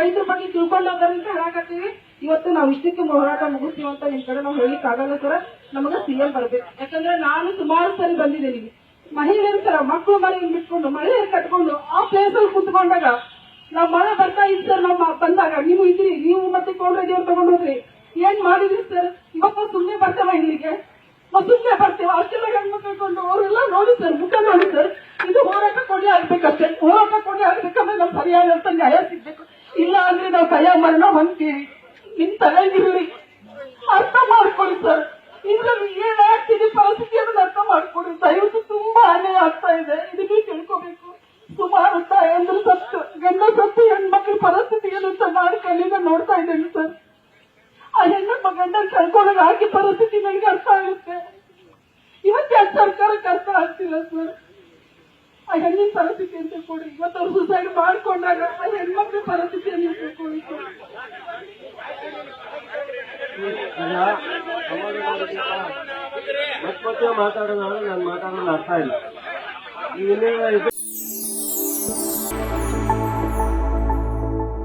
ರೈತರ ಬಗ್ಗೆ ತಿಳ್ಕೊಂಡೋದ್ರಿಂದ ಹೇಳಾಕತ್ತೀವಿ ಇವತ್ತು ನಾವು ಇಷ್ಟಕ್ಕೆ ಹೋರಾಟ ಮುಗಿಸ್ತೀವಿ ಅಂತ ನಿಮ್ ಕಡೆ ನಾವು ಹೇಳಿಕ್ ಆಗಲ್ಲ ಸರ್. ನಮಗ ಸಿಎಂ ಬರ್ಬೇಕು. ಯಾಕಂದ್ರೆ ನಾನು ಸುಮಾರು ಸರಿ ಬಂದಿದ್ದೀನಿ. ಮಹಿಳೆಯರು ಸರ ಮಕ್ಕಳು ಮನೆ ಬಿಟ್ಕೊಂಡು, ಮಹಿಳೆಯರು ಕಟ್ಕೊಂಡು, ಆ ಪ್ಲೇಸ್ ಅಲ್ಲಿ ಕುತ್ಕೊಂಡಾಗ ನಾವ್ ಮಳೆ ಬರ್ತಾ ಇದ್ ಸರ್ ನಾವು ಬಂದಾಗ. ನೀವು ಇದ್ರಿ, ನೀವು ಮತ್ತೆ ಕೊಂಡ್ರೆ ಅವ್ರು ತಗೊಂಡ್ ಹೋದ್ರಿ. ಏನ್ ಮಾಡಿದ್ರಿ ಸರ್? ಇವತ್ತು ಸುಮ್ಮನೆ ಬರ್ತೇವ ಇಲ್ಲಿಗೆ? ನಾವು ಸುಮ್ನೆ ಬರ್ತೇವೆ? ಅಷ್ಟೆಲ್ಲ ಗಂಡ್ಮಕ್ಳು ಕೊಂಡು ಅವರೆಲ್ಲ ನೋಡಿ ಸರ್, ಮುಖ ನೋಡಿ ಸರ್. ಇದು ಹೋರಾಟ ಕೊಡಿ ಆಗ್ಬೇಕಷ್ಟೇ. ಹೋರಾಟ ಕೊಡಿ ಆಗ್ಬೇಕಂದ್ರೆ ನಾವು ಸರಿಯಾದಂತ ನ್ಯಾಯ ಸಿಗ್ಬೇಕು. ಇಲ್ಲ ಅಂದ್ರೆ ನಾವು ಕಯ ಮರಣ ಹೊಂತೀವಿ ನಿಮ್ ತಲೆಗಿರ್ಲಿ ಅರ್ಥ ಮಾಡ್ಕೊಳ್ಳಿ ಸರ್. ಇದ್ರಲ್ಲಿ ಏನಾಗ್ತಿದೆ ಪರಿಸ್ಥಿತಿಯನ್ನು ಅರ್ಥ ಮಾಡ್ಕೊಡಿ. ದಯವಿಟ್ಟು ತುಂಬಾ ಅನ್ಯಾಯ ಆಗ್ತಾ ಇದೆ. ಇದಕ್ಕೆ ತಿಳ್ಕೋಬೇಕು. ಸುಮಾರು ತಾಯಂದ್ರು ಸತ್ತು ಗಂಡ ಸತ್ತು ಹೆಣ್ಮಕ್ಳ ಪರಿಸ್ಥಿತಿ ಏನು ಅಂತ ನಾನು ಕಣ್ಣಿಂದ ನೋಡ್ತಾ ಇದ್ದೇನೆ ಸರ್. ಆ ಹೆಣ್ಣಪ್ಪ ಗಂಡ ಕಳ್ಕೊಳ್ಳೋಕೆ ಆಗಿ ಪರಿಸ್ಥಿತಿ ನನಗೆ ಅರ್ಥ ಆಗುತ್ತೆ. ಇವತ್ತು ಯಾಕೆ ಸರ್ಕಾರಕ್ಕೆ ಅರ್ಥ ಆಗ್ತಿಲ್ಲ ಸರ್? ಆ ಹೆಣ್ಣಿನ ಪರಿಸ್ಥಿತಿ ಅಂತ ಕೊಡಿ. ಇವತ್ತು ಸುಸೈಡ್ ಮಾಡ್ಕೊಂಡಾಗ ಆ ಹೆಣ್ಮಕ್ಳ ಪರಿಸ್ಥಿತಿ ಅಂತ ತಿಳ್ಕೊಳ್ಳಿ ಸರ್ ಈಗ ಮತ್ತೆ ಮಾತಾಡೋಣ ನಾನು ಮಾತಾಡೋದು ಅರ್ಥ ಇಲ್ಲ.